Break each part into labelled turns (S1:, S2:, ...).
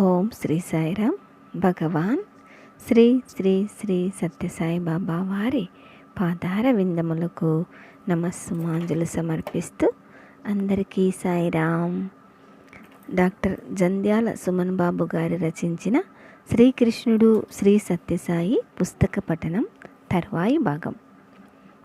S1: ఓం శ్రీ సాయిరామ్ భగవాన్. శ్రీ శ్రీ శ్రీ సత్యసాయి బాబా వారి పాదార విందములకు నమస్సుమాంజలు సమర్పిస్తూ అందరికీ సాయిరామ్ డాక్టర్ జంధ్యాల సుమన్ బాబు గారి రచించిన శ్రీకృష్ణుడు శ్రీ సత్యసాయి పుస్తక పఠనం తర్వాయి భాగం.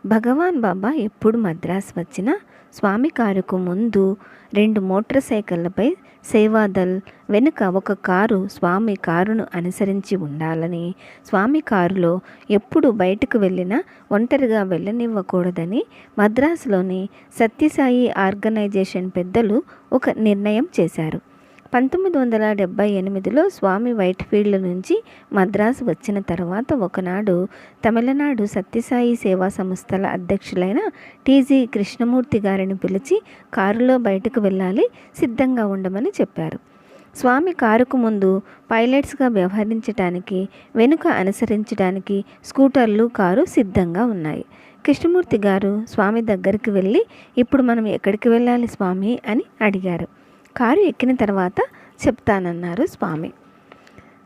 S1: భగవాన్ బాబా ఎప్పుడు మద్రాస్ వచ్చినా స్వామి కారుకు ముందు రెండు మోటార్ సైకిళ్ళపై సేవాదల్ వెనుక ఒక కారు స్వామి కారును అనుసరించి ఉండాలని. స్వామి కారులో ఎప్పుడు బయటకు వెళ్ళినా ఒంటరిగా వెళ్ళనివ్వకూడదని మద్రాసులోని సత్యసాయి ఆర్గనైజేషన్ పెద్దలు ఒక నిర్ణయం చేశారు. పంతొమ్మిది వందల డెబ్భై ఎనిమిదిలో స్వామి వైట్ఫీల్డ్ నుంచి మద్రాసు వచ్చిన తర్వాత ఒకనాడు తమిళనాడు సత్యసాయి సేవా సంస్థల అధ్యక్షులైన టీజీ కృష్ణమూర్తి గారిని పిలిచి కారులో బయటకు వెళ్ళాలి సిద్ధంగా ఉండమని చెప్పారు. స్వామి కారుకు ముందు పైలట్స్గా వ్యవహరించడానికి వెనుక అనుసరించడానికి స్కూటర్లు కారు సిద్ధంగా ఉన్నాయి. కృష్ణమూర్తి గారు స్వామి దగ్గరికి వెళ్ళి ఇప్పుడు మనం ఎక్కడికి వెళ్ళాలి స్వామి? అని అడిగారు. కారు ఎక్కిన తర్వాత చెప్తానన్నారు స్వామి.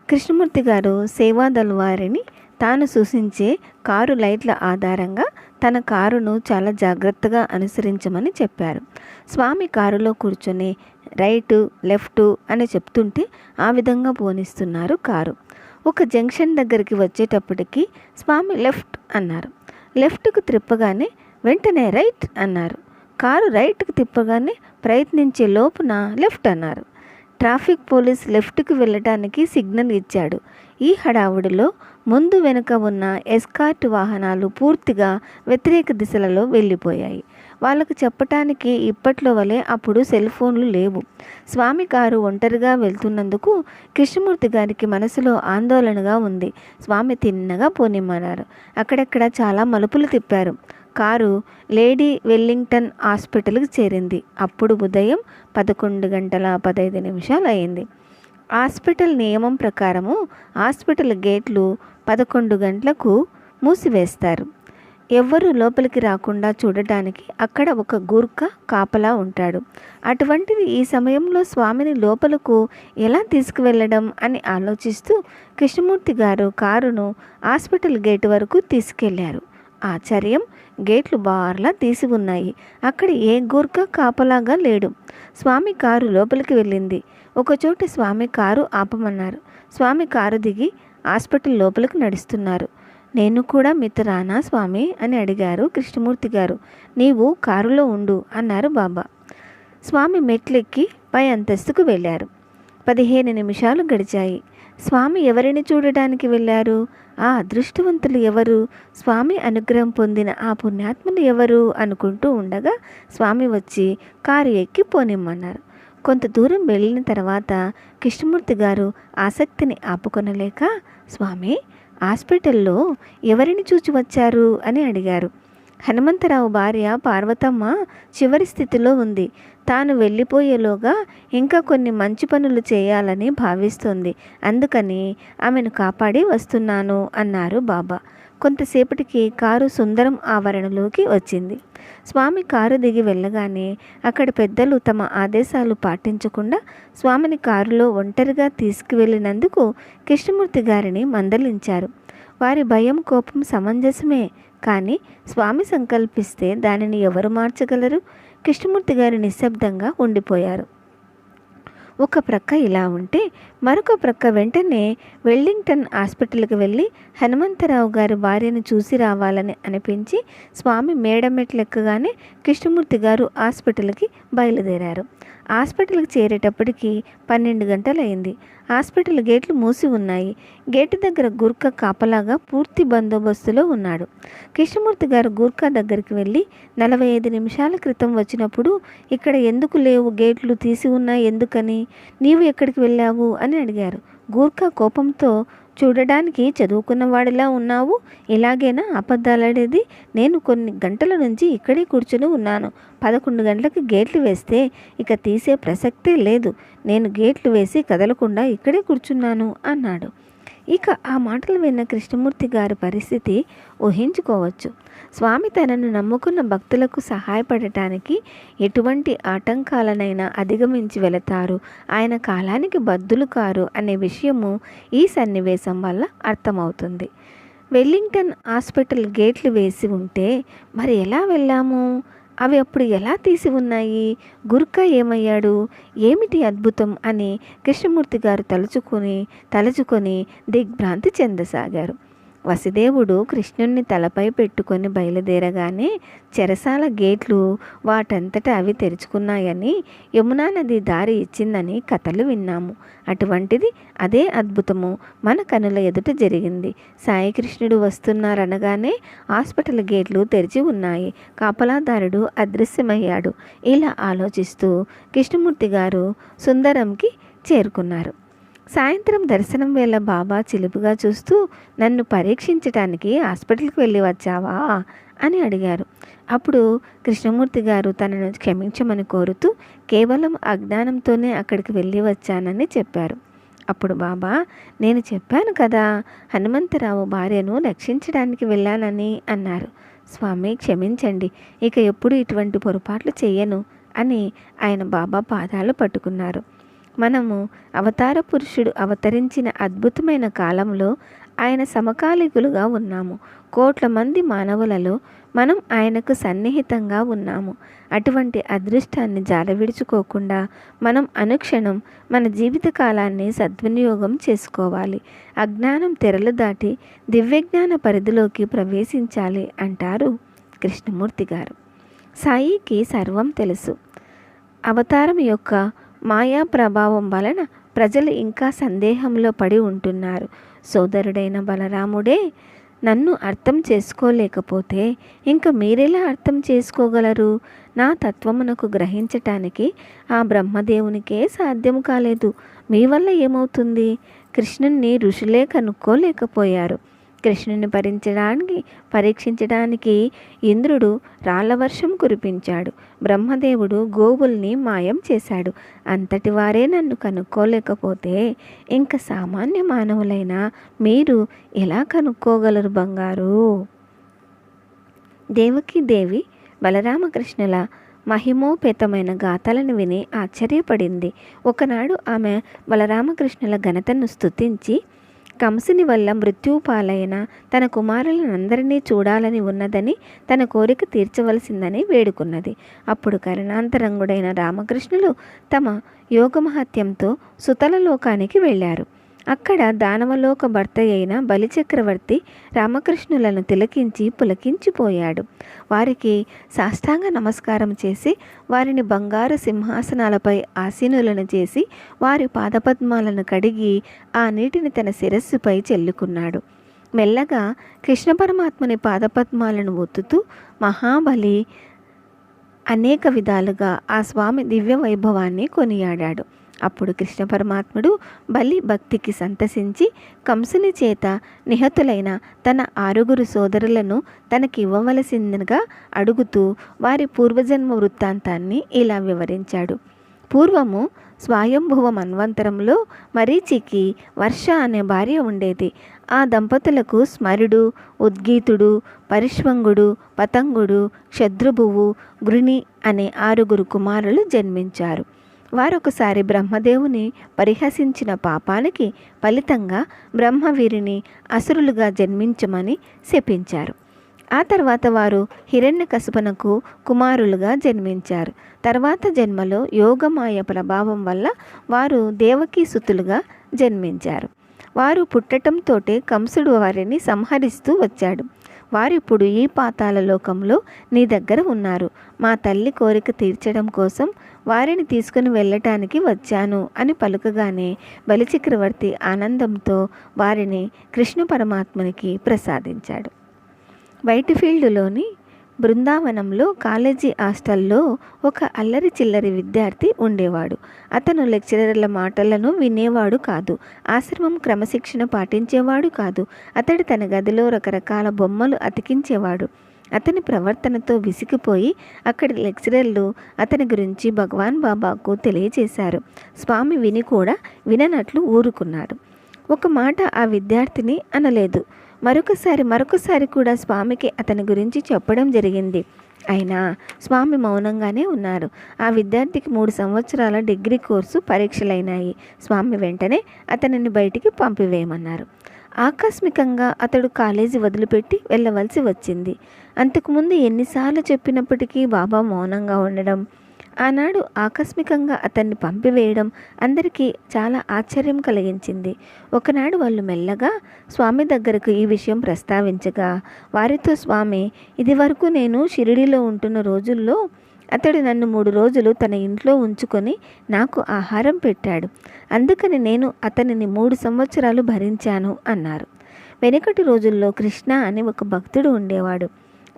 S1: కృష్ణమూర్తి గారు సేవాదల్ వారిని తాను సూచించే కారు లైట్ల ఆధారంగా తన కారును చాలా జాగ్రత్తగా అనుసరించమని చెప్పారు. స్వామి కారులో కూర్చొని రైటు లెఫ్ట్ అని చెప్తుంటే ఆ విధంగా పోనిస్తున్నారు కారు. ఒక జంక్షన్ దగ్గరికి వచ్చేటప్పటికి స్వామి లెఫ్ట్ అన్నారు. లెఫ్ట్కు త్రిప్పగానే వెంటనే రైట్ అన్నారు. కారు రైట్కి తిప్పగానే ప్రయత్నించే లోపున లెఫ్ట్ అన్నారు. ట్రాఫిక్ పోలీస్ లెఫ్ట్కి వెళ్ళటానికి సిగ్నల్ ఇచ్చాడు. ఈ హడావుడిలో ముందు వెనుక ఉన్న ఎస్కార్ట్ వాహనాలు పూర్తిగా వ్యతిరేక దిశలలో వెళ్ళిపోయాయి. వాళ్ళకు చెప్పటానికి ఇప్పట్లో వలె అప్పుడు సెల్ ఫోన్లు లేవు. స్వామి కారు ఒంటరిగా వెళ్తున్నందుకు కృష్ణమూర్తి గారికి మనసులో ఆందోళనగా ఉంది. స్వామి తిన్నగా పోనిమ్మన్నారు. అక్కడక్కడ చాలా మలుపులు తిప్పారు. కారు లేడీ వెల్లింగ్టన్ హాస్పిటల్కి చేరింది. అప్పుడు ఉదయం పదకొండు గంటల పదహైదు నిమిషాలు అయింది హాస్పిటల్ నియమం ప్రకారము హాస్పిటల్ గేట్లు పదకొండు గంటలకు మూసివేస్తారు. ఎవ్వరూ లోపలికి రాకుండా చూడటానికి అక్కడ ఒక గూర్ఖ కాపలా ఉంటాడు. అటువంటిది ఈ సమయంలో స్వామిని లోపలకు ఎలా తీసుకువెళ్ళడం అని ఆలోచిస్తూ కృష్ణమూర్తి గారు కారును హాస్పిటల్ గేట్ వరకు తీసుకెళ్ళారు. ఆశ్చర్యం. గేట్లు బార్లా తీసి ఉన్నాయి అక్కడ ఏ గూర్ఖ కాపలాగా లేడు. స్వామి కారు లోపలికి వెళ్ళింది. ఒకచోట స్వామి కారు ఆపమన్నారు. స్వామి కారు దిగి హాస్పిటల్ లోపలికి నడుస్తున్నారు. నేను కూడా మిత్రానా స్వామి అని అడిగారు కృష్ణమూర్తి గారు. నీవు కారులో ఉండు అన్నారు బాబా. స్వామి మెట్లెక్కి పై అంతస్తుకు వెళ్ళారు. పదిహేను నిమిషాలు గడిచాయి. స్వామి ఎవరిని చూడటానికి వెళ్ళారు? ఆ అదృష్టవంతులు ఎవరు? స్వామి అనుగ్రహం పొందిన ఆ పుణ్యాత్ములు ఎవరు? అనుకుంటూ ఉండగా స్వామి వచ్చి కారు ఎక్కి పోనిమ్మన్నారు. కొంత దూరం వెళ్ళిన తర్వాత కృష్ణమూర్తి గారు ఆసక్తిని ఆపుకొనలేక స్వామి హాస్పిటల్లో ఎవరిని చూచి వచ్చారు? అని అడిగారు. హనుమంతరావు భార్య పార్వతమ్మ చివరి స్థితిలో ఉంది. తాను వెళ్ళిపోయేలోగా ఇంకా కొన్ని మంచి పనులు చేయాలని భావిస్తోంది. అందుకని ఆమెను కాపాడి వస్తున్నాను అన్నారు బాబా. కొంతసేపటికి కారు సుందరం ఆవరణలోకి వచ్చింది. స్వామి కారు దిగి వెళ్ళగానే అక్కడ పెద్దలు తమ ఆదేశాలు పాటించకుండా స్వామిని కారులో ఒంటరిగా తీసుకువెళ్ళినందుకు కృష్ణమూర్తి గారిని మందలించారు. వారి భయం కోపం సమంజసమే. కానీ స్వామి సంకల్పిస్తే దానిని ఎవరు మార్చగలరు? కృష్ణమూర్తి గారు నిశ్శబ్దంగా ఉండిపోయారు. ఒక ప్రక్క ఇలా ఉంటే మరొక ప్రక్క వెంటనే వెల్లింగ్టన్ హాస్పిటల్కి వెళ్ళి హనుమంతరావు గారి భార్యను చూసి రావాలని అనిపించి స్వామి మేడమెట్లెక్కగానే కృష్ణమూర్తి గారు హాస్పిటల్కి బయలుదేరారు. హాస్పిటల్కి చేరేటప్పటికి పన్నెండు గంటలైంది. హాస్పిటల్ గేట్లు మూసి ఉన్నాయి. గేటు దగ్గర గుర్ఖా కాపలాగా పూర్తి బందోబస్తులో ఉన్నాడు. కృష్ణమూర్తి గారు గూర్ఖా దగ్గరికి వెళ్ళి నలభై ఐదు నిమిషాల క్రితం వచ్చినప్పుడు ఇక్కడ ఎందుకు లేవు? గేట్లు తీసి ఉన్నాయి ఎందుకని? నీవు ఎక్కడికి వెళ్ళావు? అని అడిగారు. గూర్ఖా కోపంతో చూడడానికి చదువుకున్నవాడిలా ఉన్నావు? ఇలాగేనా అబద్ధాలాడేది నేను కొన్ని గంటల నుంచి ఇక్కడే కూర్చుని ఉన్నాను. పదకొండు గంటలకు గేట్లు వేస్తే ఇక తీసే ప్రసక్తే లేదు. నేను గేట్లు వేసి కదలకుండా ఇక్కడే కూర్చున్నాను అన్నాడు. ఇక ఆ మాటలు విన్న కృష్ణమూర్తి గారి పరిస్థితి ఊహించుకోవచ్చు. స్వామి తనను నమ్ముకున్న భక్తులకు సహాయపడటానికి ఎటువంటి ఆటంకాలనైనా అధిగమించి వెళతారు. ఆయన కాలానికి బద్దులు కారు అనే విషయము ఈ సన్నివేశం వల్ల అర్థమవుతుంది. వెల్లింగ్టన్ హాస్పిటల్ గేట్లు వేసి ఉంటే మరి ఎలా వెళ్ళాము? అవి అప్పుడు ఎలా తీసి ఉన్నాయి? గుర్కా ఏమయ్యాడు? ఏమిటి అద్భుతం? అని కృష్ణమూర్తి గారు తలుచుకొని తలుచుకొని దిగ్భ్రాంతి చెందసాగారు. వసుదేవుడు కృష్ణుణ్ణి తలపై పెట్టుకొని బయలుదేరగానే చెరసాల గేట్లు వాటంతట అవి తెరుచుకున్నాయని యమునా నది దారి ఇచ్చిందని కథలు విన్నాము. అటువంటిది అదే అద్భుతము. మన కనుల ఎదుట జరిగింది. సాయి కృష్ణుడు వస్తున్నారనగానే హాస్పిటల్ గేట్లు తెరిచి ఉన్నాయి. కాపలాదారుడు అదృశ్యమయ్యాడు. ఇలా ఆలోచిస్తూ కృష్ణమూర్తి గారు సుందరంకి చేరుకున్నారు. సాయంత్రం దర్శనం వేళ బాబా చిలుపుగా చూస్తూ నన్ను పరీక్షించటానికి హాస్పిటల్కి వెళ్ళి వచ్చావా? అని అడిగారు. అప్పుడు కృష్ణమూర్తి గారు తనను క్షమించమని కోరుతూ కేవలం అజ్ఞానంతోనే అక్కడికి వెళ్ళి వచ్చానని చెప్పారు. అప్పుడు బాబా నేను చెప్పాను కదా హనుమంతరావు భార్యను రక్షించడానికి వెళ్ళానని అన్నారు. స్వామి క్షమించండి ఇక ఎప్పుడు ఇటువంటి పొరపాట్లు చేయను అని ఆయన బాబా పాదాలు పట్టుకున్నారు. మనము అవతార పురుషుడు అవతరించిన అద్భుతమైన కాలంలో ఆయన సమకాలికులుగా ఉన్నాము. కోట్ల మంది మానవులలో మనం ఆయనకు సన్నిహితంగా ఉన్నాము. అటువంటి అదృష్టాన్ని జాలవిడుచుకోకుండా మనం అనుక్షణం మన జీవిత కాలాన్ని సద్వినియోగం చేసుకోవాలి. అజ్ఞానం తెరలు దాటి దివ్యజ్ఞాన పరిధిలోకి ప్రవేశించాలి అంటారు కృష్ణమూర్తి గారు. సాయికి సర్వం తెలుసు. అవతారం యొక్క మాయా ప్రభావం వలన ప్రజలు ఇంకా సందేహంలో పడి ఉంటున్నారు. సోదరుడైన బలరాముడే నన్ను అర్థం చేసుకోలేకపోతే ఇంక మీరెలా అర్థం చేసుకోగలరు? నా తత్వమునకు గ్రహించటానికి ఆ బ్రహ్మదేవునికే సాధ్యం కాలేదు. మీ వల్ల ఏమవుతుంది? కృష్ణుణ్ణి ఋషులే కనుక్కోలేకపోయారు. కృష్ణుని భరించడానికి పరీక్షించడానికి ఇంద్రుడు రాళ్ళ వర్షం కురిపించాడు. బ్రహ్మదేవుడు గోవుల్ని మాయం చేశాడు. అంతటి వారే నన్ను కనుక్కోలేకపోతే ఇంకా సామాన్య మానవులైన మీరు ఎలా కనుక్కోగలరు బంగారు? దేవకి దేవి బలరామకృష్ణుల మహిమోపేతమైన గాథలను విని ఆశ్చర్యపడింది. ఒకనాడు ఆమె బలరామకృష్ణుల ఘనతను స్థుతించి కంసుని వల్ల మృత్యుపాలైన తన కుమారులనందరినీ చూడాలని ఉన్నదని తన కోరిక తీర్చవలసిందని వేడుకున్నది. అప్పుడు కరుణాంతరంగుడైన రామకృష్ణులు తమ యోగమహత్యంతో సుతల లోకానికి వెళ్ళారు. అక్కడ దానవలోక భర్త అయిన బలిచక్రవర్తి రామకృష్ణులను తిలకించి పులకించిపోయాడు. వారికి సాష్టాంగ నమస్కారం చేసి వారిని బంగారు సింహాసనాలపై ఆసీనులను చేసి వారి పాదపద్మాలను కడిగి ఆ నీటిని తన శిరస్సుపై చెల్లుకున్నాడు. మెల్లగా కృష్ణ పరమాత్మని పాదపద్మాలను ఒత్తుతూ మహాబలి! అనేక విధాలుగా ఆ స్వామి దివ్య వైభవాన్ని కొనియాడాడు. అప్పుడు కృష్ణ పరమాత్ముడు బలి భక్తికి సంతసించి కంసుని చేత నిహతులైన తన ఆరుగురు సోదరులను తనకి ఇవ్వవలసిందిగా అడుగుతూ వారి పూర్వజన్మ వృత్తాంతాన్ని ఇలా వివరించాడు. పూర్వము స్వయంభువ మన్వంతరంలో మరీచికి వర్ష అనే భార్య ఉండేది. ఆ దంపతులకు స్మరుడు ఉద్గీతుడు పరిష్వంగుడు పతంగుడు క్షద్రుభువు గృణి అనే ఆరుగురు కుమారులు జన్మించారు. వారొకసారి బ్రహ్మదేవుని పరిహసించిన పాపానికి ఫలితంగా బ్రహ్మవీరిని అసురులుగా జన్మించమని శపించారు. ఆ తర్వాత వారు హిరణ్యకశుపనకు కుమారులుగా జన్మించారు. తర్వాత జన్మలో యోగమాయ ప్రభావం వల్ల వారు దేవకీ సుతులుగా జన్మించారు. వారు పుట్టటంతోటే కంసుడు వారిని సంహరిస్తూ వచ్చాడు. వారిప్పుడు ఈ పాతాల లోకంలో నీ దగ్గర ఉన్నారు. మా తల్లి కోరిక తీర్చడం కోసం వారిని తీసుకుని వెళ్ళటానికి వచ్చాను అని పలుకగానే బలిచక్రవర్తి ఆనందంతో వారిని కృష్ణ పరమాత్మనికి ప్రసాదించాడు. వైట్ఫీల్డ్లోని బృందావనంలో కాలేజీ హాస్టల్లో ఒక అల్లరి చిల్లరి విద్యార్థి ఉండేవాడు. అతను లెక్చరర్ల మాటలను వినేవాడు కాదు. ఆశ్రమం క్రమశిక్షణ పాటించేవాడు కాదు. అతడు తన గదిలో రకరకాల బొమ్మలు అతికించేవాడు. అతని ప్రవర్తనతో విసిగిపోయి అక్కడి లెక్చరర్లు అతని గురించి భగవాన్ బాబాకు తెలియజేశారు స్వామి విని కూడా విననట్లు ఊరుకున్నాడు. ఒక మాట ఆ విద్యార్థిని అనలేదు. మరొకసారి మరొకసారి కూడా స్వామికి అతని గురించి చెప్పడం జరిగింది. అయినా స్వామి మౌనంగానే ఉన్నారు. ఆ విద్యార్థికి మూడు సంవత్సరాల డిగ్రీ కోర్సు పరీక్షలైనాయి. స్వామి వెంటనే అతనిని బయటికి పంపివేయమన్నారు. ఆకస్మికంగా అతడు కాలేజీ వదిలిపెట్టి వెళ్ళవలసి వచ్చింది. అంతకుముందు ఎన్నిసార్లు చెప్పినప్పటికీ బాబా మౌనంగా ఉండడం ఆనాడు ఆకస్మికంగా అతన్ని పంపివేయడం అందరికీ చాలా ఆశ్చర్యం కలిగించింది. ఒకనాడు వాళ్ళు మెల్లగా స్వామి దగ్గరకు ఈ విషయం ప్రస్తావించగా వారితో స్వామి ఇదివరకు నేను షిరిడిలో ఉంటున్న రోజుల్లో అతడు నన్ను మూడు రోజులు తన ఇంట్లో ఉంచుకొని నాకు ఆహారం పెట్టాడు. అందుకని నేను అతనిని మూడు సంవత్సరాలు భరించాను అన్నారు. వెనుకటి రోజుల్లో కృష్ణ అని ఒక భక్తుడు ఉండేవాడు.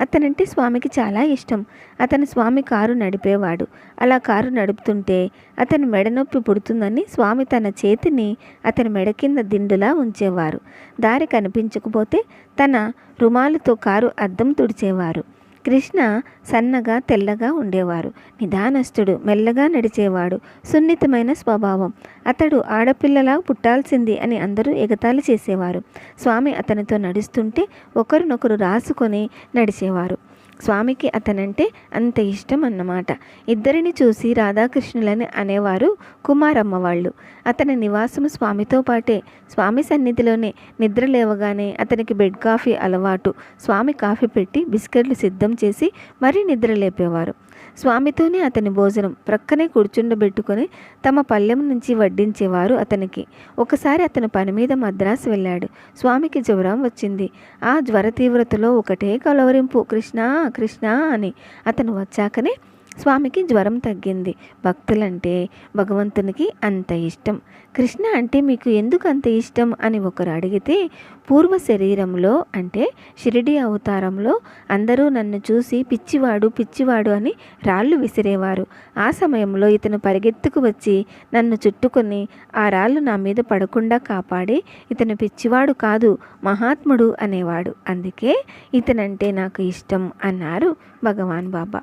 S1: అతనంటే స్వామికి చాలా ఇష్టం. అతను స్వామి కారు నడిపేవాడు. అలా కారు నడుపుతుంటే అతని మెడ నొప్పి పుడుతుందని స్వామి తన చేతిని అతని మెడ కింద దిండులా ఉంచేవారు. దారి కనిపించకపోతే తన రుమాలుతో కారు అద్దం తుడిచేవారు. కృష్ణ సన్నగా తెల్లగా ఉండేవారు. నిదానస్తుడు మెల్లగా నడిచేవాడు సున్నితమైన స్వభావం. అతడు ఆడపిల్లలా పుట్టాల్సింది అని అందరూ ఎగతాళి చేసేవారు. స్వామి అతనితో నడుస్తుంటే ఒకరినొకరు రాసుకొని నడిచేవారు. స్వామికి అతనంటే అంత ఇష్టం అన్నమాట ఇద్దరిని చూసి రాధాకృష్ణులని అనేవారు కుమారమ్మ వాళ్ళు. అతని నివాసము స్వామితో పాటే. స్వామి సన్నిధిలోనే నిద్ర లేవగానే అతనికి బెడ్ కాఫీ అలవాటు. స్వామి కాఫీ పెట్టి బిస్కెట్లు సిద్ధం చేసి మరీ నిద్ర లేపేవారు. స్వామితోనే అతని భోజనం ప్రక్కనే కూర్చుండబెట్టుకొని తమ పల్లెం నుంచి వడ్డించేవారు అతనికి. ఒకసారి అతను పని మీద మద్రాసు వెళ్ళాడు. స్వామికి జ్వరం వచ్చింది. ఆ జ్వర తీవ్రతలో ఒకటే కలవరింపు కృష్ణ కృష్ణ అని అతను వచ్చాకనే స్వామికి జ్వరం తగ్గింది. భక్తులంటే భగవంతునికి అంత ఇష్టం. కృష్ణ అంటే మీకు ఎందుకు అంత ఇష్టం అని ఒకరు అడిగితే పూర్వ శరీరంలో అంటే షిరిడి అవతారంలో అందరూ నన్ను చూసి పిచ్చివాడు పిచ్చివాడు అని రాళ్ళు విసిరేవారు. ఆ సమయంలో ఇతను పరిగెత్తుకు వచ్చి నన్ను చుట్టుకొని ఆ రాళ్ళు నా మీద పడకుండా కాపాడి ఇతను పిచ్చివాడు కాదు మహాత్ముడు అనేవాడు. అందుకే ఇతనంటే నాకు ఇష్టం అన్నారు భగవాన్ బాబా.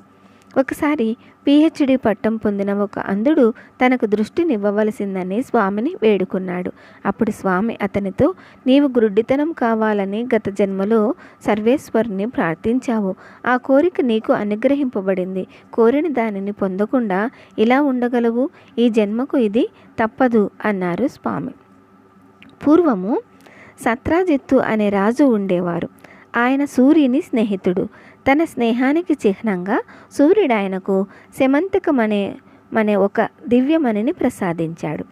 S1: ఒకసారి పిహెచ్డి పట్టం పొందిన ఒక అంధుడు తనకు దృష్టినివ్వవలసిందని స్వామిని వేడుకున్నాడు. అప్పుడు స్వామి అతనితో నీవు గురుడితనం కావాలని గత జన్మలో సర్వేశ్వరుని ప్రార్థించావు. ఆ కోరిక నీకు అనుగ్రహింపబడింది. కోరిన దానిని పొందకుండా ఇలా ఉండగలవు? ఈ జన్మకు ఇది తప్పదు అన్నారు స్వామి. పూర్వము సత్రాజిత్తు అనే రాజు ఉండేవారు. ఆయన సూర్యుని స్నేహితుడు. తన స్నేహానికి చిహ్నంగా సూర్యుడు ఆయనకు సెమంతకమనే అనే ఒక దివ్యమణిని ప్రసాదించాడు.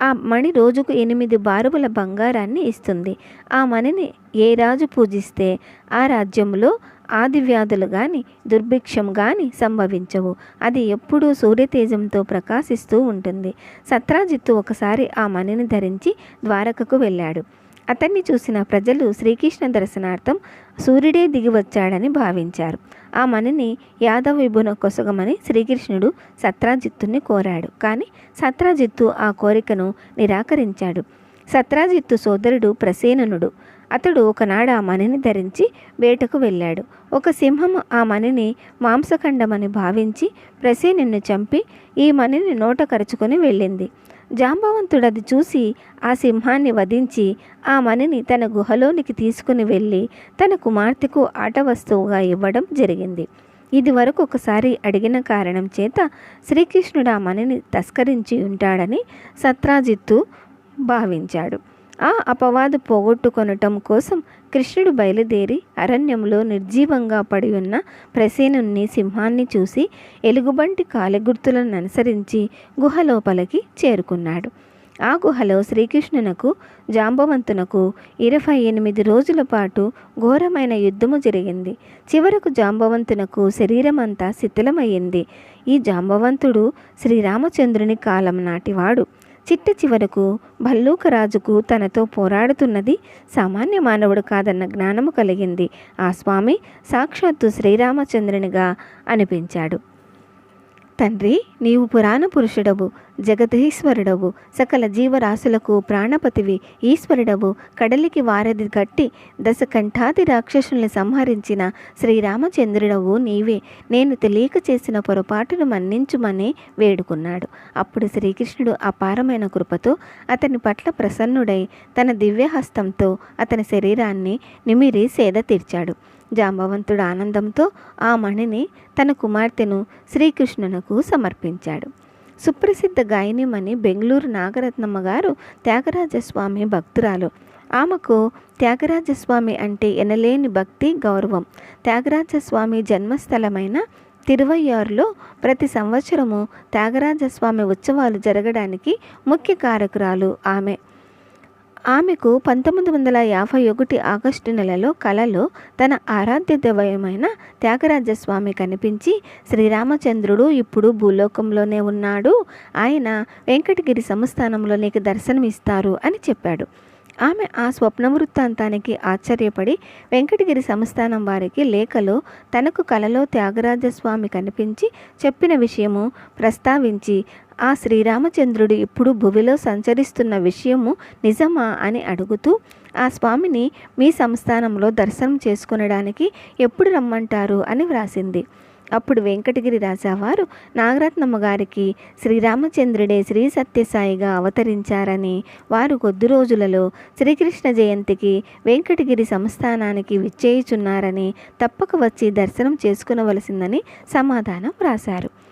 S1: ఆ మణి రోజుకు ఎనిమిది బారువుల బంగారాన్ని ఇస్తుంది. ఆ మణిని ఏ రాజు పూజిస్తే ఆ రాజ్యంలో ఆదివ్యాధులు కానీ దుర్భిక్షం కానీ సంభవించవు. అది ఎప్పుడూ సూర్యతేజంతో ప్రకాశిస్తూ ఉంటుంది. సత్రాజిత్తు ఒకసారి ఆ మణిని ధరించి ద్వారకకు వెళ్ళాడు. అతన్ని చూసిన ప్రజలు శ్రీకృష్ణ దర్శనార్థం సూర్యుడే దిగి వచ్చాడని భావించారు. ఆ మణిని యాదవ విభున కొసగమని శ్రీకృష్ణుడు సత్రాజిత్తుని కోరాడు. కానీ సత్రాజిత్తు ఆ కోరికను నిరాకరించాడు. సత్రాజిత్తు సోదరుడు ప్రసేననుడు. అతడు ఒకనాడు ఆ మణిని ధరించి వేటకు వెళ్ళాడు. ఒక సింహం ఆ మణిని మాంసఖండమని భావించి ప్రసేనుని చంపి ఈ మణిని నోట కరుచుకొని వెళ్ళింది. జాంబవంతుడు అది చూసి ఆ సింహాన్ని వధించి ఆ మణిని తన గుహలోనికి తీసుకుని వెళ్ళి తన కుమార్తెకు ఆట వస్తువుగా ఇవ్వడం జరిగింది. ఇది వరకు ఒకసారి అడిగిన కారణం చేత శ్రీకృష్ణుడు ఆ మణిని తస్కరించి ఉంటాడని సత్రాజిత్తు భావించాడు. ఆ అపవాదు పోగొట్టుకొనటం కోసం కృష్ణుడు బయలుదేరి అరణ్యంలో నిర్జీవంగా పడి ఉన్న ప్రసేనుని సింహాన్ని చూసి ఎలుగుబంటి కాలిగుర్తులను అనుసరించి గుహలోపలికి చేరుకున్నాడు. ఆ గుహలో శ్రీకృష్ణునకు జాంబవంతునకు ఇరవై ఎనిమిది రోజుల పాటు ఘోరమైన యుద్ధము జరిగింది. చివరకు జాంబవంతునకు శరీరమంతా శిథిలమయ్యింది. ఈ జాంబవంతుడు శ్రీరామచంద్రుని కాలం నాటివాడు. చిట్ట చివరకు భల్లూకరాజుకు తనతో పోరాడుతున్నది సామాన్య మానవుడు కాదన్న జ్ఞానము కలిగింది. ఆ స్వామి సాక్షాత్తు శ్రీరామచంద్రునిగా అనిపించాడు. తండ్రి నీవు పురాణ పురుషుడవు జగదీశ్వరుడవు సకల జీవరాశులకు ప్రాణపతివి ఈశ్వరుడవు. కడలికి వారధి గట్టి దశకంఠాది రాక్షసుల్ని సంహరించిన శ్రీరామచంద్రుడవు నీవే. నేను తెలియక చేసిన పొరపాటును మన్నించుమని వేడుకున్నాడు. అప్పుడు శ్రీకృష్ణుడు అపారమైన కృపతో అతని పట్ల ప్రసన్నుడై తన దివ్యహస్తంతో అతని శరీరాన్ని నిమిరి సేద తీర్చాడు. జాంబవంతుడు ఆనందంతో ఆ మణిని తన కుమార్తెను శ్రీకృష్ణునకు సమర్పించాడు. సుప్రసిద్ధ గాయనిమణి బెంగళూరు నాగరత్నమ్మ గారు త్యాగరాజస్వామి భక్తురాలు. ఆమెకు త్యాగరాజస్వామి అంటే ఎనలేని భక్తి గౌరవం. త్యాగరాజస్వామి జన్మస్థలమైన తిరువయ్యారులో ప్రతి సంవత్సరము త్యాగరాజస్వామి ఉత్సవాలు జరగడానికి ముఖ్య కారకురాలు ఆమె. ఆమెకు పంతొమ్మిది వందల యాభై ఒకటి ఆగస్టు నెలలో కలలో తన ఆరాధ్య దైవమైన త్యాగరాజస్వామి కనిపించి శ్రీరామచంద్రుడు ఇప్పుడు భూలోకంలోనే ఉన్నాడు. ఆయన వెంకటగిరి సంస్థానంలో నీకు దర్శనమిస్తారు అని చెప్పాడు. ఆమె ఆ స్వప్న వృత్తాంతానికి ఆశ్చర్యపడి వెంకటగిరి సంస్థానం వారికి లేఖలో తనకు కలలో త్యాగరాజస్వామి కనిపించి చెప్పిన విషయము ప్రస్తావించి ఆ శ్రీరామచంద్రుడు ఇప్పుడు భువిలో సంచరిస్తున్న విషయము నిజమా అని అడుగుతూ ఆ స్వామిని మీ సంస్థానంలో దర్శనం చేసుకునడానికి ఎప్పుడు రమ్మంటారు అని వ్రాసింది. అప్పుడు వెంకటగిరి రాజావారు నాగరత్నమ్మ గారికి శ్రీరామచంద్రుడే శ్రీ సత్యసాయిగా అవతరించారని వారు కొద్ది రోజులలో శ్రీకృష్ణ జయంతికి వెంకటగిరి సంస్థానానికి విచ్చేయుచున్నారని తప్పక వచ్చి దర్శనం చేసుకునవలసిందని సమాధానం రాశారు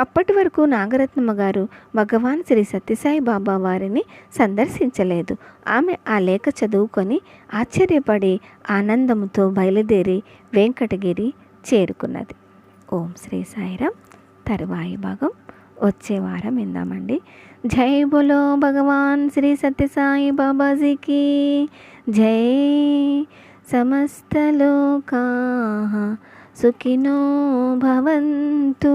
S1: అప్పటి వరకు నాగరత్నమ్మ గారు భగవాన్ శ్రీ సత్యసాయి బాబా వారిని సందర్శించలేదు. ఆమె ఆ లేఖ చదువుకొని ఆశ్చర్యపడి ఆనందంతో బయలుదేరి వెంకటగిరి చేరుకున్నది. ఓం శ్రీ సాయిరామ్. తరువాయి భాగం. వచ్చే వారం విందామండి. జై బోలో భగవాన్ శ్రీ సత్యసాయి బాబాజీకి. జై సమస్తలోకా సుఖినో భవంతు.